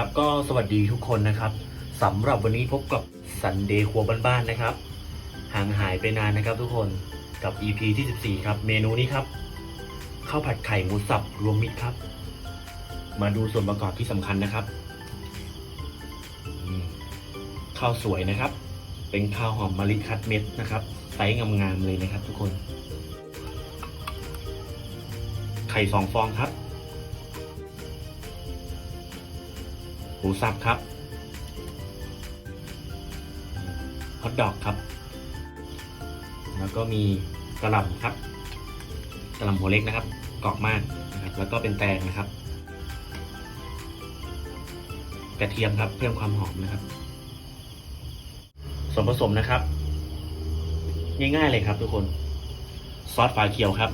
ครับก็สวัสดีทุกคนนะครับสำหรับวันนี้พบกับสันเดย์ครัวบ้านๆนะครับ ห่างหายไปนานนะครับทุกคนกับ EP ที่ 14 ครับ เมนูนี้ครับข้าวผัดไข่หมูสับรวมมิตรครับ มาดูส่วนประกอบที่สำคัญนะครับข้าวสวยนะครับ เป็นข้าวหอมมะลิคัดเม็ดนะครับไซส์งามๆเลยนะครับ ทุกคน ไข่สองฟองครับ หมูสับครับฮอทดอกครับ แล้วก็มีกระหล่ำครับกระหล่ำหัวเล็กนะครับกรอบมากนะครับ แล้วก็เป็นแตงนะครับ กระเทียมครับเพิ่มความหอมนะครับ ส่วนผสมนะครับ ง่ายๆเลยครับทุกคนซอสฝาเขียวครับ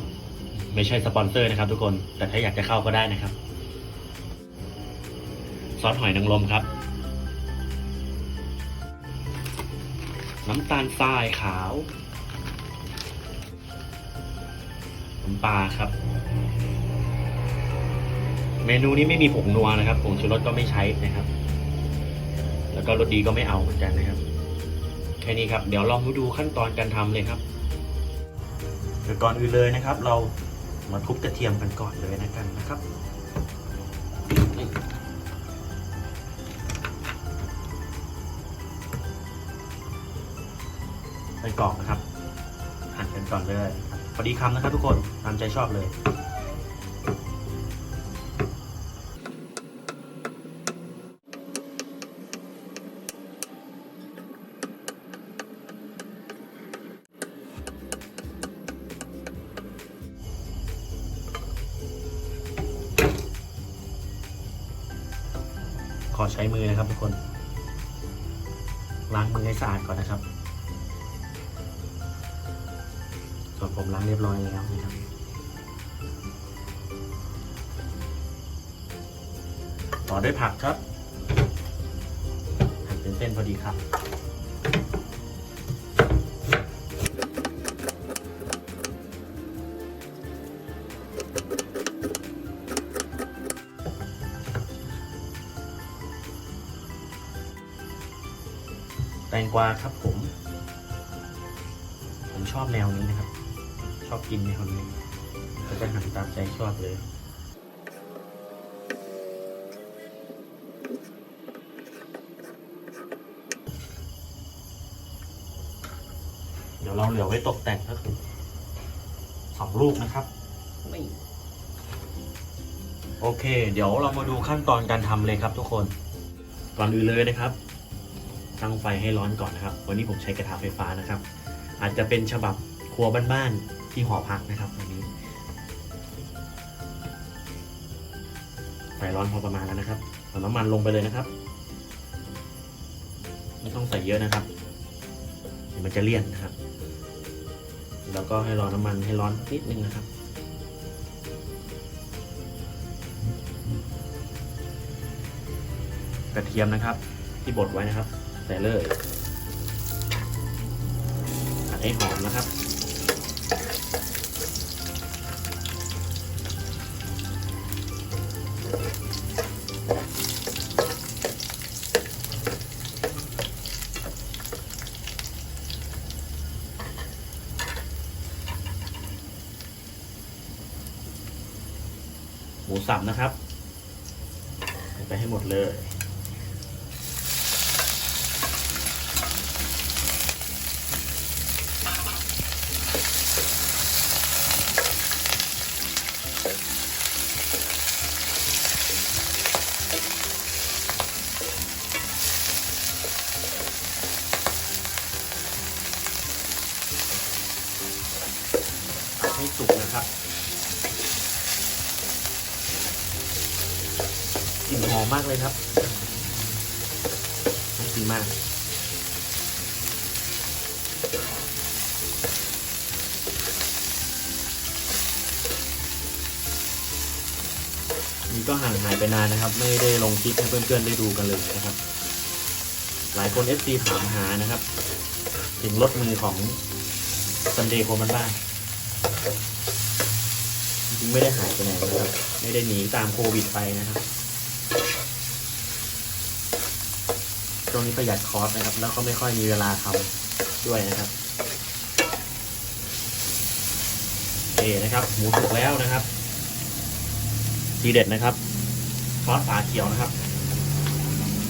ไม่ใช่สปอนเซอร์นะครับทุกคนแต่ถ้าอยากจะเข้าก็ได้นะครับ ซอสหอยนางรมครับ น้ำตาลทรายขาวน้ำปลาครับ เมนูนี้ไม่มีผงนัวนะครับผงชูรสก็ไม่ใช้นะครับ แล้วก็รสดีก็ไม่เอาเหมือนกันนะครับ แค่นี้ครับ เดี๋ยวลองมาดูขั้นตอนการทำเลยครับเดี๋ยวก่อนอื่นเลยนะครับ เรามาทุบกระเทียมกันก่อนเลยนะกันนะครับ นี่ใส่อบนะครับหั่นกันก่อนเลยพอดีคำนะครับทุกคนตามใจชอบเลยขอใช้มือนะครับทุกคน ล้างมือให้สะอาดก่อนนะครับ วนผมล้างเรียบร้อยแล้วนะครับ ต่อด้วยผักครับหั่นเป็นเส้นพอดีครับแตงกวาครับผม ผมชอบแนวนี้นะครับ ชอบกินแนวนี้ก็จะหั่นตามใจชอบเลยเดี๋ยวเราเหลือไว้ตกแต่งครับสองลูกนะครับนี่โอเค เดี๋ยวเรามาดูขั้นตอนการทำเลยครับทุกคน ก่อนอื่นเลยนะครับ ตั้งไฟให้ร้อนก่อนนะครับ วันนี้ผมใช้กระทะไฟฟ้านะครับ อาจจะเป็นฉบับครัวบ้านๆ ที่หอพักนะครับวันนี้ไฟร้อนพอประมาณแล้วนะครับเอาน้ำมันลงไปเลยนะครับไม่ต้องใส่เยอะนะครับเดี๋ยวมันจะเลี่ยนนะครับ แล้วก็ให้รอน้ำมันให้ร้อนนิดนึงนะครับกระเทียมนะครับ ที่บดไว้นะครับ ใส่เลยผัดให้หอมนะครับ สับนะครับ ไปให้หมดเลย กลิ่นหอมมากเลยครับน่ากินมากนี่ก็ห่างหายไปนานนะครับ ไม่ได้ลงคลิปให้เพื่อนๆได้ดูกันเลยนะครับ หลายคน FC ถามหานะครับ ถึงรถมือของซันเดย์โคมันบ้านจริงไม่ได้หายไปไหนนะครับ ไม่ได้หนีตามโควิดไปนะครับ ช่วงนี้ประหยัดคอสนะครับ แล้วก็ไม่ค่อยมีเวลาทำด้วยนะครับโอนะครับหมูสุกแล้วนะครับทีเด็ดนะครับซอสฝาเขียวนะครับ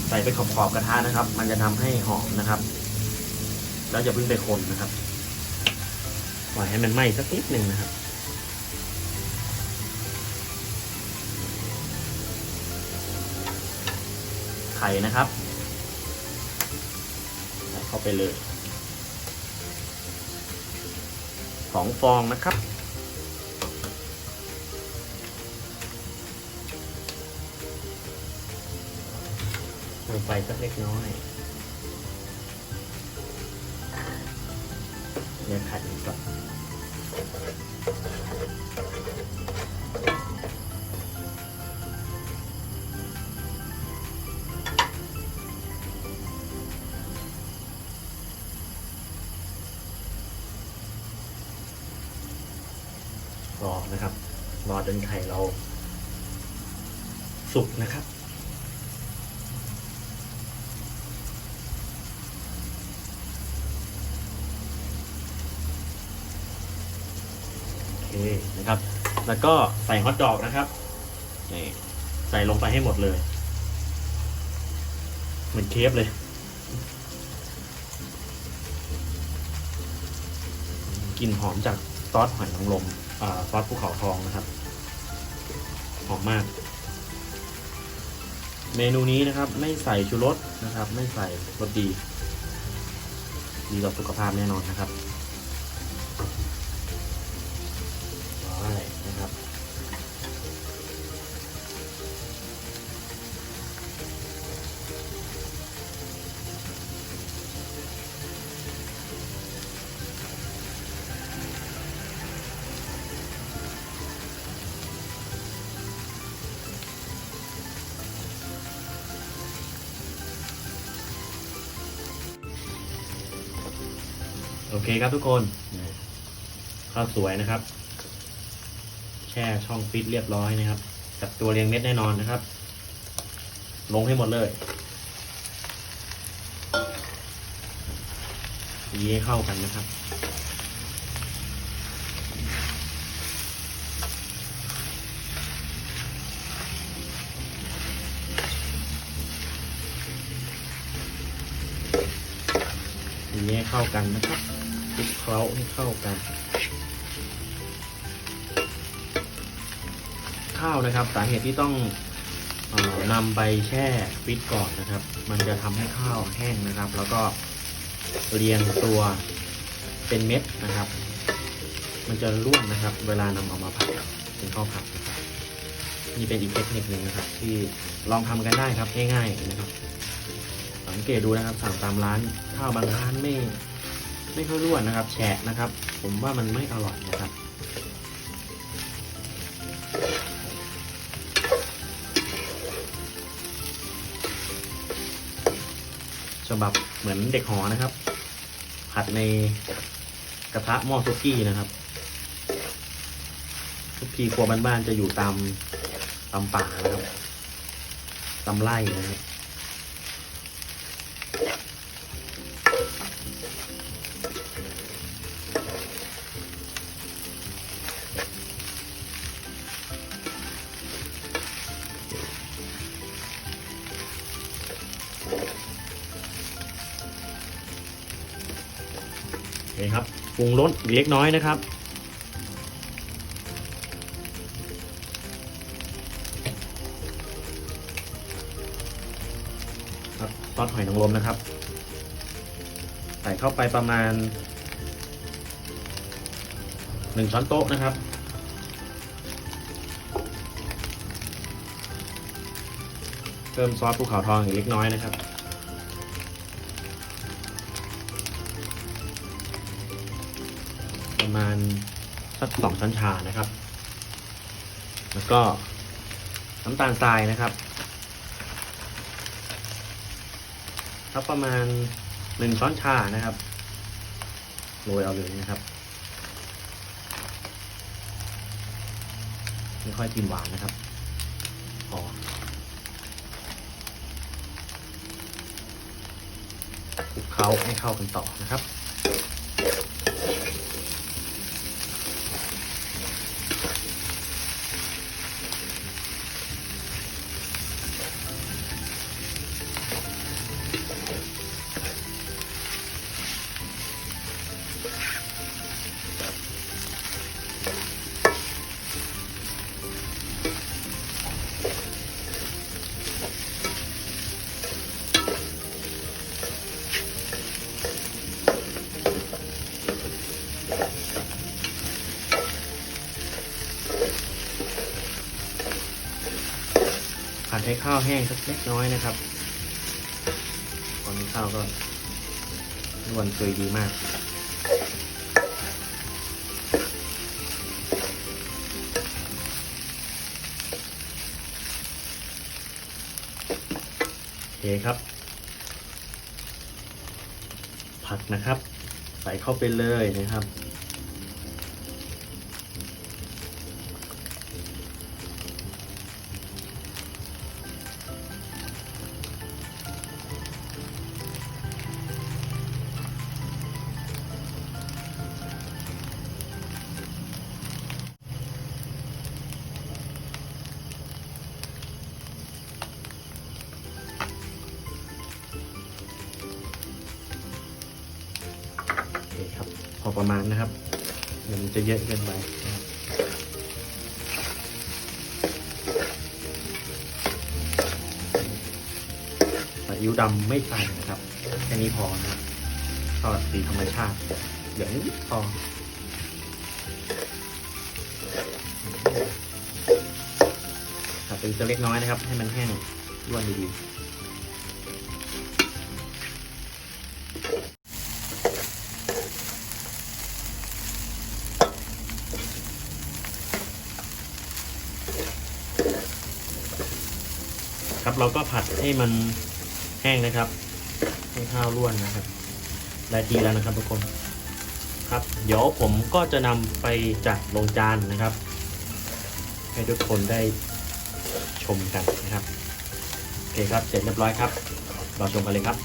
ใส่ไปขอบๆกระทะนะครับ มันจะทำให้หอมนะครับ แล้วอย่าเพิ่งไปคนนะครับปล่อยให้มันไหม้สักนิดหนึ่งนะครับไข่นะครับ เข้าไปเลยสองฟองนะครับ ลงไปสักเล็กน้อยเดี๋ยวขัดอีกก่อน รอนะครับ รอจนไข่เรา สุกนะครับ โอเคนะครับ แล้วก็ใส่ฮอทดอกนะครับนี่ใส่ลงไปให้หมดเลย เหมือนเคฟเลยกลิ่นหอมจากซอสหอยนางรม ซอสภูเขาทองนะครับหอมมาก เมนูนี้นะครับ ไม่ใส่ชูรสนะครับ ไม่ใส่รสดี ดีต่อสุขภาพแน่นอนนะครับ โอเคครับทุกคนข้าวสวยนะครับ แช่ช่องฟิตเรียบร้อยนะครับจับตัวเรียงเม็ดแน่นอนนะครับ ลงให้หมดเลยยีให้เข้ากันนะครับยีให้เข้ากันนะครับ คลุกเคล้าให้เข้ากัน ข้าวนะครับ สาเหตุที่ต้องออนำไปแช่ฟิตก่อนนะครับ มันจะทำให้ข้าวแห้งนะครับ แล้วก็เรียงตัวเป็นเม็ดนะครับ มันจะร่วนนะครับ เวลานำเอามาผัดเป็นข้าวผัดนะครับนี่เป็นอีกเทคนิคหนึ่งนะครับ ที่ลองทำกันได้ครับง่ายๆนะครับ สังเกตดูนะครับสั่งตามร้านข้าวบางร้านไม่ ไม่ค่อยร่วนนะครับ แฉะนะครับ ผมว่ามันไม่อร่อยนะครับฉบับเหมือนเด็กหอนะครับ ผัดในกระทะหม้อซุกี้นะครับทุกทีครัวบ้านๆจะอยู่ตามตามป่านะครับตามไร่นะครับ โอเคครับปรุงรสเล็กน้อยนะครับ ครับซอสหอยนางรมนะครับ ใส่เข้าไปประมาณหนึ่งช้อนโต๊ะนะครับเพิ่มซอสภูเขาทองอีกเล็กน้อยนะครับ มาณสักสองช้อนชานะครับ แล้วก็น้ำตาลทรายนะครับสักประมาณหนึ่งช้อนชานะครับโรยเอาเลยนะครับไม่ค่อยกินหวานนะครับพอล้าให้เข้ากันต่อนะครับ ผัดให้ข้าวแห้งสักเล็กน้อยนะครับตอนนี้ข้าวก็ร่วนเกยดีมากโอเคครับ ผักนะครับ ใส่เข้าไปเลยนะครับ ประมาณนะครับเดี๋ยวมันจะเยอะเกินไปนะครับซีอิ๊วดำไม่ใส่นะครับ แค่นี้พอนะครับทอดสีธรรมชาติเดี๋ยวนิดพอตัดเป็นจะเล็กน้อยนะครับ ให้มันแห้งร่วนดีๆ เราก็ผัดให้มันแห้งนะครับให้ข้าวร่วนนะครับได้ทีแล้วนะครับทุกคนครับ เดี๋ยวผมก็จะนำไปจัดลงจานนะครับ ให้ทุกคนได้ชมกันนะครับโอเคครับเสร็จเรียบร้อยครับเราชมกันเลยครับ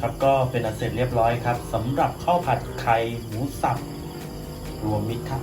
ครับก็เป็นอันเสร็จเรียบร้อยครับสำหรับข้าวผัดไข่หมูสับรวมมิตรครับ